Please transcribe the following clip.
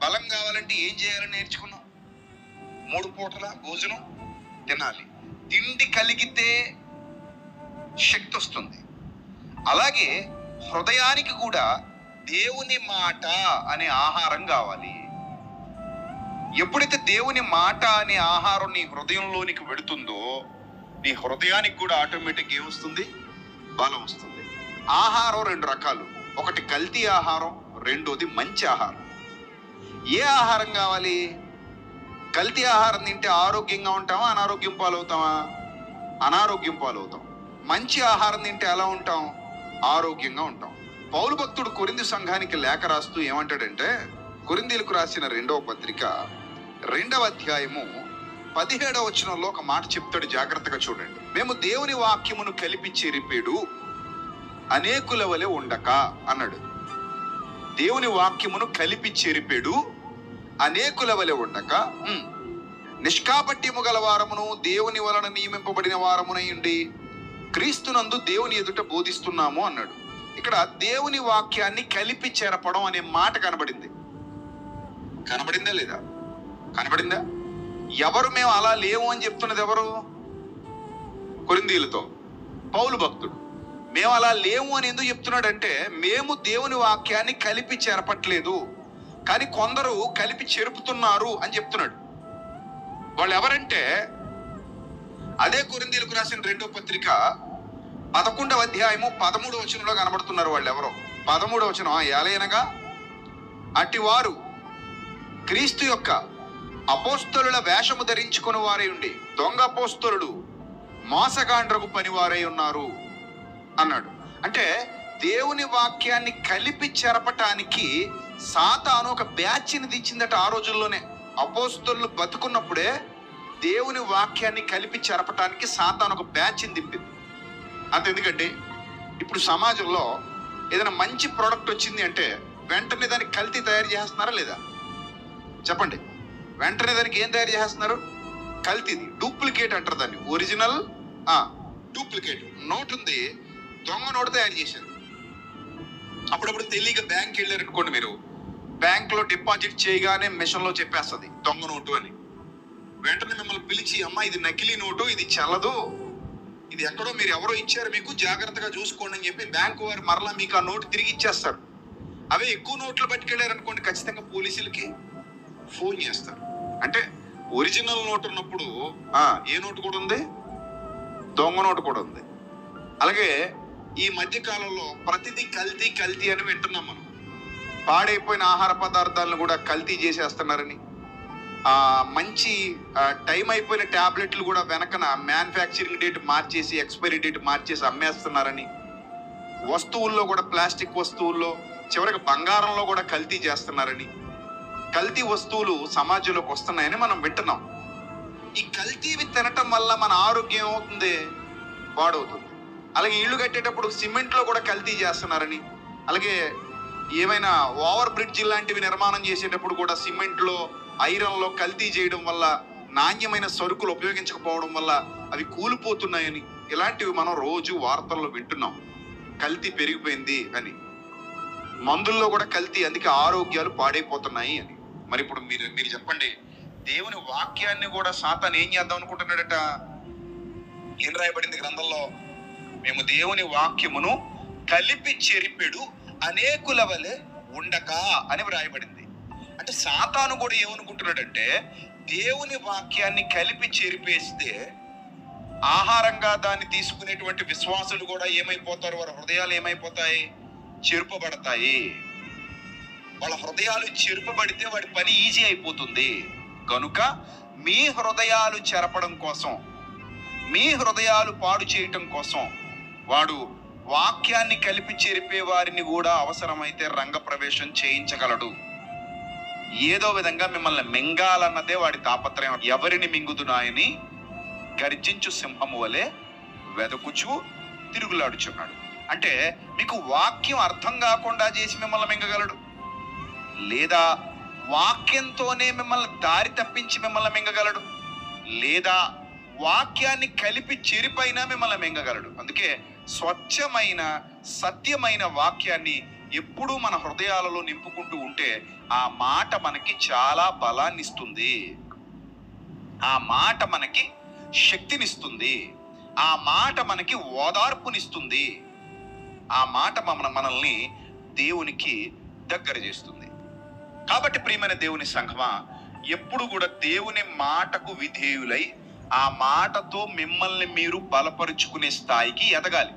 బలం కావాలంటే ఏం చేయాలని నేర్చుకున్నాం మూడు పూటల భోజనం తినాలి. తిండి కలిగితే శక్తి వస్తుంది. అలాగే హృదయానికి కూడా దేవుని మాట అనే ఆహారం కావాలి. ఎప్పుడైతే దేవుని మాట అనే ఆహారం నీ హృదయంలోనికి వెడుతుందో నీ హృదయానికి కూడా ఆటోమేటిక్ ఏమొస్తుంది బలం వస్తుంది. ఆహారం రెండు రకాలు. ఒకటి కల్తీ ఆహారం రెండోది మంచి ఆహారం. ఏ ఆహారం కావాలి? కల్తీ ఆహారం తింటే ఆరోగ్యంగా ఉంటామా? అనారోగ్యం పాలవుతామా? అనారోగ్యం పాలవుతాం. మంచి ఆహారం తింటే ఎలా ఉంటాం? ఆరోగ్యంగా ఉంటాం. పౌలు భక్తుడు కొరింది సంఘానికి లేఖ రాస్తూ ఏమంటాడంటే కొరిందీలకు రాసిన రెండవ పత్రిక రెండవ అధ్యాయము పదిహేడవ వచనంలో ఒక మాట చెప్తాడు. జాగ్రత్తగా చూడండి. మేము దేవుని వాక్యమును కలిపి చెరిపేడు అనేకుల వలె ఉండక అన్నాడు. దేవుని వాక్యమును కలిపి చెరిపేడు. అనేకుల వలె ఉండక. నిష్కాపట్యము గల వారమును దేవుని వలన నియమింపబడిన వారమునై ఉండి క్రీస్తునందు దేవుని ఎదుట బోధిస్తున్నాము అన్నాడు. ఇక్కడ దేవుని వాక్యాన్ని కలిపి చెరపడం అనే మాట కనబడింది. కనబడిందా లేదా? కనబడిందా? ఎవరు మేము అలా లేవు అని చెప్తున్నది ఎవరు? కొరిందీలతో పౌలు భక్తుడు. మేము అలా లేము అని ఎందుకు చెప్తున్నాడంటే మేము దేవుని వాక్యాన్ని కలిపి చెరపట్లేదు కానీ కొందరు కలిపి చెరుపుతున్నారు అని చెప్తున్నాడు. వాళ్ళు ఎవరంటే అదే కొరిందీలకు రాసిన రెండో పత్రిక పదకొండవ అధ్యాయము పదమూడు వచనంలో కనబడుతున్నారు వాళ్ళు ఎవరో పదమూడు వచనం ఏలైనగా అటివారు క్రీస్తు యొక్క అపోస్తలుల వేషము ధరించుకుని వారై ఉండి దొంగ అపోస్తలుడు మోసగాండ్రకు పనివారై ఉన్నారు. అన్నాడు. అంటే దేవుని వాక్యాన్ని కలిపి చెరపటానికి సాతాను ఒక బ్యాచ్ని దించిందట ఆ రోజుల్లోనే. అపోస్తులు బతుకున్నప్పుడే దేవుని వాక్యాన్ని కలిపి చెరపటానికి సాతాను ఒక బ్యాచ్ని దింపింది. అంత ఎందుకంటే ఇప్పుడు సమాజంలో ఏదైనా మంచి ప్రోడక్ట్ వచ్చింది అంటే వెంటనే దానికి కల్తీ తయారు చేస్తున్నారా లేదా? చెప్పండి. వెంటనే దానికి ఏం తయారు చేస్తున్నారు? కల్తీది డూప్లికేట్ అంటారు దాన్ని. Original duplicate. నోట్ ఉంది. దొంగ నోటు తయారు చేశారు. అప్పుడప్పుడు తెలియక బ్యాంక్ వెళ్ళారు అనుకోండి మీరు. బ్యాంక్లో డిపాజిట్ చేయగానే మిషన్లో చెప్పేస్తుంది దొంగ నోటు అని. వెంటనే మిమ్మల్ని పిలిచి అమ్మ ఇది నకిలీ నోటు ఇది చల్లదు. ఇది ఎక్కడో మీరు ఎవరో ఇచ్చారు మీకు జాగ్రత్తగా చూసుకోండి అని చెప్పి బ్యాంకు వారు మరలా మీకు ఆ నోటు తిరిగి ఇచ్చేస్తారు. అవే ఎక్కువ నోట్లు పట్టుకెళ్ళారు అనుకోండి ఖచ్చితంగా పోలీసులకి ఫోన్ చేస్తారు. అంటే ఒరిజినల్ నోట్ ఉన్నప్పుడు ఏ నోటు కూడా ఉంది? దొంగ నోటు కూడా ఉంది. అలాగే ఈ మధ్య కాలంలో ప్రతిదీ కల్తీ కల్తీ అని వింటున్నాం మనం. పాడైపోయిన ఆహార పదార్థాలను కూడా కల్తీ చేసేస్తున్నారని. ఆ మంచి టైం అయిపోయిన టాబ్లెట్లు కూడా వెనకన మ్యానుఫ్యాక్చరింగ్ డేట్ మార్చేసి ఎక్స్పైరీ డేట్ మార్చేసి అమ్మేస్తున్నారని. వస్తువుల్లో కూడా ప్లాస్టిక్ వస్తువుల్లో చివరికి బంగారంలో కూడా కల్తీ చేస్తున్నారని. కల్తీ వస్తువులు సమాజంలోకి వస్తున్నాయని మనం వింటున్నాం. ఈ కల్తీవి తినటం వల్ల మన ఆరోగ్యం ఏమవుతుంది? పాడవుతుంది. అలాగే ఇల్లు కట్టేటప్పుడు సిమెంట్లో కూడా కల్తీ చేస్తున్నారని అలాగే ఏమైనా ఓవర్ బ్రిడ్జ్ లాంటివి నిర్మాణం చేసేటప్పుడు కూడా సిమెంట్లో ఐరన్లో కల్తీ చేయడం వల్ల నాణ్యమైన సరుకులు ఉపయోగించకపోవడం వల్ల అవి కూలిపోతున్నాయని ఇలాంటివి మనం రోజు వార్తల్లో వింటున్నాం. కల్తీ పెరిగిపోయింది అని. మందుల్లో కూడా కల్తీ అందుకే ఆరోగ్యాలు పాడైపోతున్నాయి అని. మరి ఇప్పుడు మీరు మీరు చెప్పండి దేవుని వాక్యాన్ని కూడా సాతాన్ ఏం చేద్దాం అనుకుంటున్నాడట? ఏం రాయబడింది గ్రంథంలో? మేము దేవుని వాక్యమును కలిపి చెరిపెడు అనేకుల వలె ఉండక అని వ్రాయబడింది. అంటే సాతాను కూడా ఏమనుకుంటున్నాడంటే దేవుని వాక్యాన్ని కలిపి చెరిపేస్తే ఆహారంగా దాన్ని తీసుకునేటువంటి విశ్వాసులు కూడా ఏమైపోతారు? వారి హృదయాలు ఏమైపోతాయి? చెరుపబడతాయి. వాళ్ళ హృదయాలు చెరుపబడితే వాడి పని ఈజీ అయిపోతుంది. కనుక మీ హృదయాలు చెరపడం కోసం మీ హృదయాలు పాడు చేయటం కోసం వాడు వాక్యాన్ని కలిపి చెరిపే వారిని కూడా అవసరమైతే రంగ ప్రవేశం చేయించగలడు. ఏదో విధంగా మిమ్మల్ని మింగాలన్నదే వాడి తాపత్రయం. ఎవరిని మింగుతున్నాయని గర్జించు సింహము వలె వెదకుచు తిరుగులాడుచున్నాడు. అంటే మీకు వాక్యం అర్థం కాకుండా చేసి మిమ్మల్ని మింగగలడు? లేదా వాక్యంతోనే మిమ్మల్ని దారి తప్పించి మిమ్మల్ని మింగగలడు? లేదా వాక్యాన్ని కలిపి చెరిపైనా మిమ్మల్ని మింగగలడు? అందుకే స్వచ్ఛమైన సత్యమైన వాక్యాన్ని ఎప్పుడూ మన హృదయాలలో నింపుకుంటూ ఉంటే ఆ మాట మనకి చాలా బలాన్నిస్తుంది. ఆ మాట మనకి శక్తినిస్తుంది. ఆ మాట మనకి ఓదార్పునిస్తుంది. ఆ మాట మన మనల్ని దేవునికి దగ్గర చేస్తుంది. కాబట్టి ప్రియమైన దేవుని సంఘమా ఎప్పుడు కూడా దేవుని మాటకు విధేయులై ఆ మాటతో మిమ్మల్ని మీరు బలపరుచుకునే స్థాయికి ఎదగాలి.